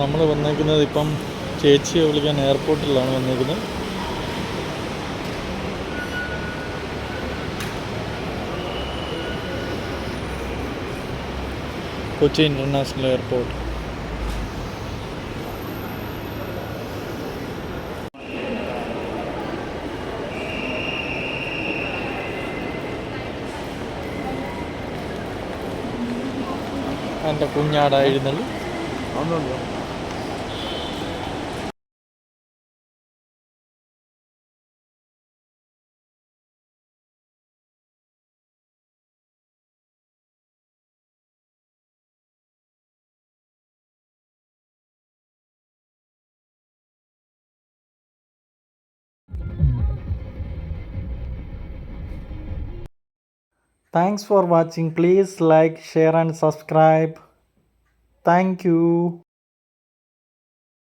നമ്മൾ വന്നേക്കുന്നത് ഇപ്പം ചേച്ചിയെ വിളിക്കാൻ എയർപോർട്ടിലാണ് വന്നേക്കുന്നത്. Kochi international airport. എന്റെ കുഞ്ഞാടായിരുന്നല്ലോ. Thanks for watching. Please like, share and subscribe. Thank you.